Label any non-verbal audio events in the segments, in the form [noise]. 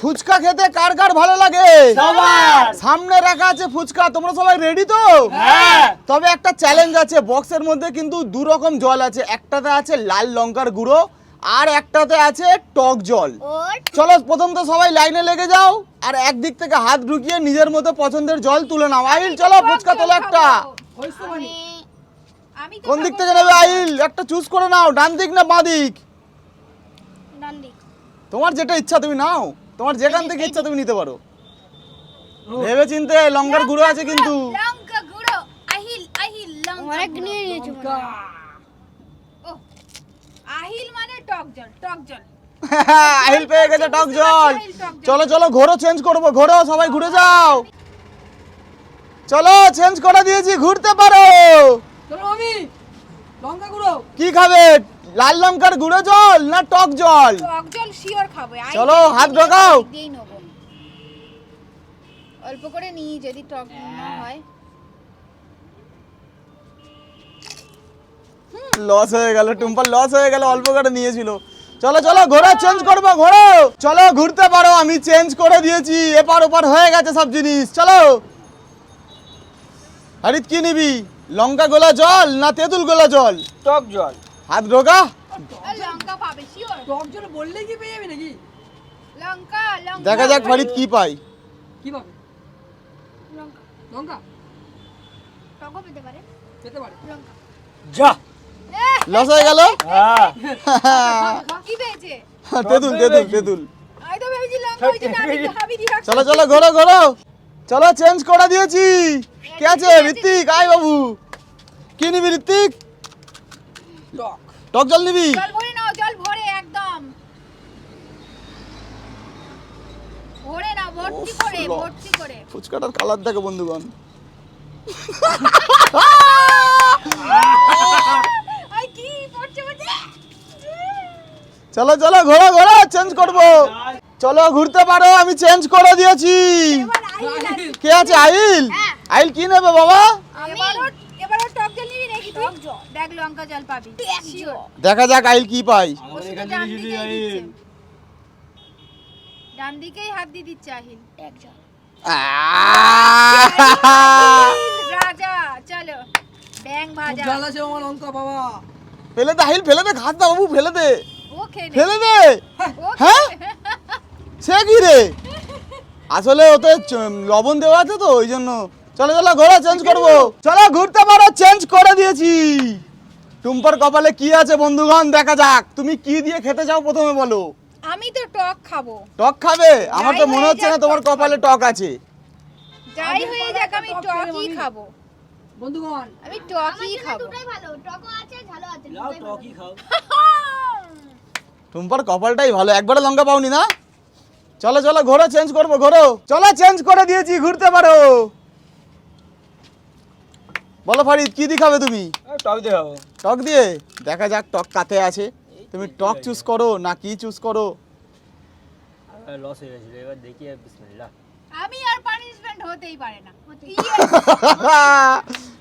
ফুচকা খেতে কার কার ভালো লাগে? সামনে রাখা আছে ফুচকা। তোমরা সবাই রেডি তো? হ্যাঁ। তবে একটা চ্যালেঞ্জ আছে বক্সের মধ্যে কিন্তু দু রকম জল আছে। একটাতে আছে লাল লঙ্কার গুঁড়ো আর একটাতে আছে টক জল। চলো প্রথম তো সবাই লাইনে লেগে যাও আর একদিক থেকে হাত ঢুকিয়ে নিজের মতো পছন্দের জল তুলে নাও। আইল চলো ফুচকা তোলো একটা। কোন দিক থেকে নেবে আইল? একটা চুজ করে নাও ডান দিক না বাঁ দিক। তোমার যেটা ইচ্ছা তুমি নাও। তোমার যেখান থেকে ইচ্ছা তুমি নিতে পারো। ভেবে চিনতে লঙ্কার গুঁড়ো আছে কিন্তু। লঙ্কা গুঁড়ো। আহিল আহিল লঙ্কা অনেক নিয়ে নিয়েছো ও আহিল মানে টক জল টক জল। [laughs] আহিল পেয়ে গেছে টক জল। টক জল। চলো চলো ঘোরো চেঞ্জ করব ঘোরো সবাই ঘুরে যাও। চলো চেঞ্জ করে দিয়েছি ঘুরতে পারো। চলো আমি লঙ্কা গুঁড়ো। কি খাবে? লাল লঙ্কার গুঁড়ো জল না টক জল? টক জল শিওর খাব। চলো, হাত ঢোকাও। আহিল দিয়েই নেব। অল্প করে নিই যদি টক না হয়। লস হয়ে গেল টুম্পার লস হয়ে গেল অল্প করে নিয়েছিল। চলো চলো ঘোড়া চেঞ্জ করব ঘোরো চলো ঘুরতে পারো আমি চেঞ্জ করে দিয়েছি। এপার ওপার হয়ে গেছে সব জিনিস। চলো! হারিত কি নিবি? লঙ্কা গোলা জল না তেঁতুল গোলা জল? টক জল। হাত আর লঙ্কা পাবে শিওর টক জল বললেই কি পেয়ে যাবি নাকি লঙ্কা লঙ্কা দেখা যাক ফারিদ কি পাই কি পাবে লঙ্কা লঙ্কা টকও পেতে পারে পেতে পারে লঙ্কা যা লস হয়ে গেল হ্যাঁ কি পেয়েছে তেঁতুল তেঁতুল তেঁতুল চলো চলো ঘোরো ঘোরো চলো চেঞ্জ করে দিয়েছি কে আছে ঋত্বিক আয় বাবু কি নিবি ঋত্বিক টক জল নিবি? জল ভরে নাও জল ভরে একদম। ভরে নাও ভর্তি করে ভর্তি করে। ফুচকাটার কালার দেখো বন্ধুগণ। [laughs] আই কি পড়ছে পড়ছে চলো চলো ঘোরো ঘোরো চেঞ্জ করব। চলো ঘুরতে পারো আমি চেঞ্জ করে দিয়েছি। কে আছে আইল আইল কি নেবে বাবা এবারও এবারও টক জল নিবি নাকি তুই দেখ লঙ্কা জল পাবি। দেখা যাক আইল কি পাই। ডান দিকেই দিচ্ছে ডান দিকেই হাত দিয়ে দিচ্ছে। আহিল। একজন আহ! রাজা চলো। ব্যাং ভাজা। জাল আছে আমার লঙ্কা বাবা। ফেলে দে আইল ফেলে দে ঘাস দা বাবু ফেলে দে। ফেলে দে। হ্যাঁ সে কি রে? আসলে ওতে লবণ দেওয়া আছে তো ওই জন্য। চলো চলো ঘোরা চেঞ্জ করব। চলো ঘুরতে পারো চেঞ্জ করে দিয়েছি। টুম্পার কপালে কি আছে বন্ধুগণ দেখা যাক। তুমি কি দিয়ে খেতে চাও প্রথমে বলো। আমি তো টক খাব। টক খাবে? আমার তো মনে হচ্ছে না তোমার কপালে টক আছে। যাই হয়ে যাক আমি টকই খাব। বন্ধুগণ আমি টকই খাব। দুটোই ভালো টকও আছে ঝালও আছে দুটোই ভালো। খাও। টুম্পার কপালটাই ভালো একবারে লঙ্কা পাওনি না? চলো চলো ঘোরো চেঞ্জ করব ঘোরো চলো চেঞ্জ করে দিয়েছি ঘুরতে পারো। বলো ফারিদ কি দিয়ে খাবে তুমি টক দিয়ে খাব টক দিয়ে দেখা যাক টক কাতে আছে তুমি টক চুজ করো না কি চুজ করো লস হয়ে গেছিল এবার দেখি বিসমিল্লাহ আমি আর পানিশমেন্ট হতেই পারে না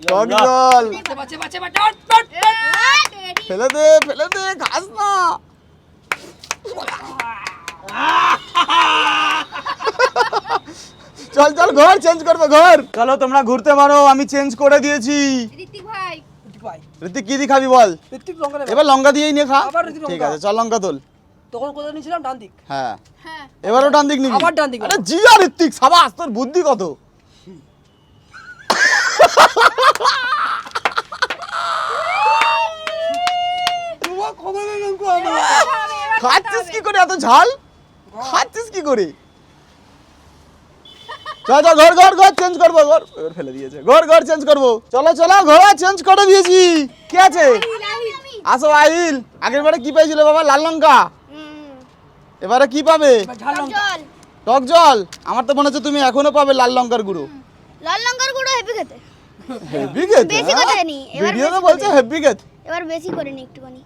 টক জল বাচ্চা বাচ্চা বাচ্চা টট টট ফেলে দে ফেলে দে খাস না চল চল ঘর চেঞ্জ করবে ঘর। চলো তোমরা ঘুরতে পারো আমি চেঞ্জ করে দিয়েছি। ঋতিক ভাই। ভাই। ঋতিক কি দিয়ে খাবি বল? লঙ্কা এবার লঙ্কা দিয়েই নিয়ে খা। আবার ঋতিক ঠিক আছে চল লঙ্কা তোল। তখন কোথায় নিয়েছিলাম? ডান দিক হ্যাঁ। হ্যাঁ। এবারও ডান দিক নিবি। আবার ডান দিক আরে জি আর সাবাস তোর বুদ্ধি কত? তোমার খবর লঙ্কা আমার খাচ্ছিস কি করে এত ঝাল? খাচ্ছিস কি করে? চল চল ঘর ঘর ঘর চেঞ্জ করব ঘর। এবার ফেলে দিয়েছে। ঘর ঘর চেঞ্জ করব। চলো চলো ঘর চেঞ্জ করে দিয়েছি। কি আছে? আসো আইল আগের বারে কি পেয়েছিল বাবা? লাল লঙ্কা। এবারে কি পাবে? টক জল। আমার তো মনে হচ্ছে তুমি এখনও পাবে লাল লঙ্কার গুঁড়ো। লাল লঙ্কার গুঁড়ো হেভি খেতে। হেভি খেতে? বেশি হ্যাঁ? কথা নি, এবার ভিডিওতে বেশি বলছে হেভি খেতে। এবার বেশি করে নি একটুখানি।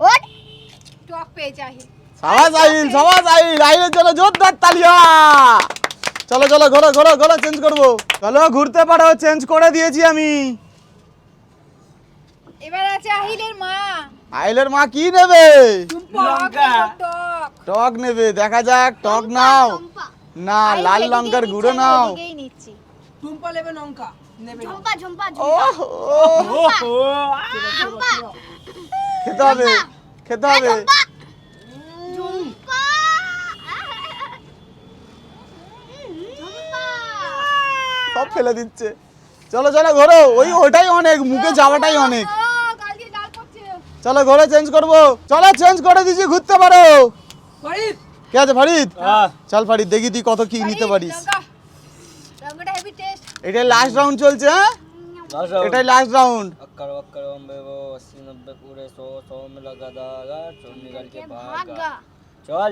ওট! টক পেয়েছে আহিল। সবাস আইল সবাস আইল আইলের জন্য জোরদার তালিয়া। চলো চলো ঘোরো ঘোরো ঘোরো চেঞ্জ করব। চলো ঘুরতে পারো চেঞ্জ করে দিয়েছি আমি। এবার আছে আহিলের মা। আইলের মা কি নেবে? টক। টক নেবে দেখা যাক টক নাও। না লাল লঙ্কার গুঁড়ো নাও। টুম্পা নেবে লঙ্কা নেবে। না। ঝম্পা ঝম্পা ও ঝম্পা ও ঝম্পা খেতে হবে খেতে হবে ঝম্পা ঝম্পা ঝম্পা সব ফেলে দিচ্ছে চলো চলো ঘোরো ওই ওটাই অনেক মুখে যাওয়াটাই অনেক ও গাল দিয়ে জাল পড়ছে চলো ঘোরো চেঞ্জ করবো চলো চেঞ্জ করে দিছি ঘুরতে পারো ফরিদ কে আছে ফারিদ আহ চল ফারিদ দেখি তুই কত কি নিতে পারিস লঙ্কা লঙ্কাটা হেভি টেস্ট এটাই লাস্ট রাউন্ড চলছে হ্যাঁ দশ এটাই লাস্ট রাউন্ড अक्कर वक्कर बम्बे वो अस्सी नब्बे पूरे सौ सौ में लगा दागा चोर निकल के भागा ভাগা चल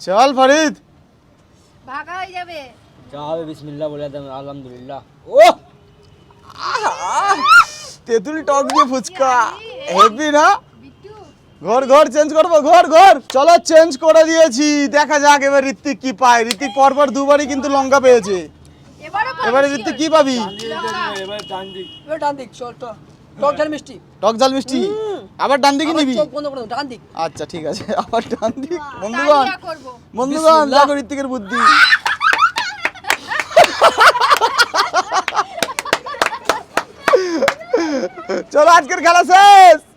চল ফারিদ ভাগা হয়ে যাবে যা বলে দেন আলহামদুলিল্লাহ। ও টক দিয়ে ফুচকা। হেভি না? ঘর ঘর চেঞ্জ করব ঘর ঘর। চলো চেঞ্জ করে দিয়েছি। দেখা যাক এবার ঋত্বিক কি পায়। ঋত্বিক পরপর দুবারই কিন্তু লঙ্কা পেয়েছে। এবারে ঋত্বিক কি পাবি? হ্যাঁ। টক ঝাল মিষ্টি। আবার ডান নিবি? আচ্ছা ঠিক আছে। আবার ডান দিক বন্ধুগণ বন্ধুগণ দেখো ঋত্বিকের বুদ্ধি। চলো আজকের খেলা শেষ!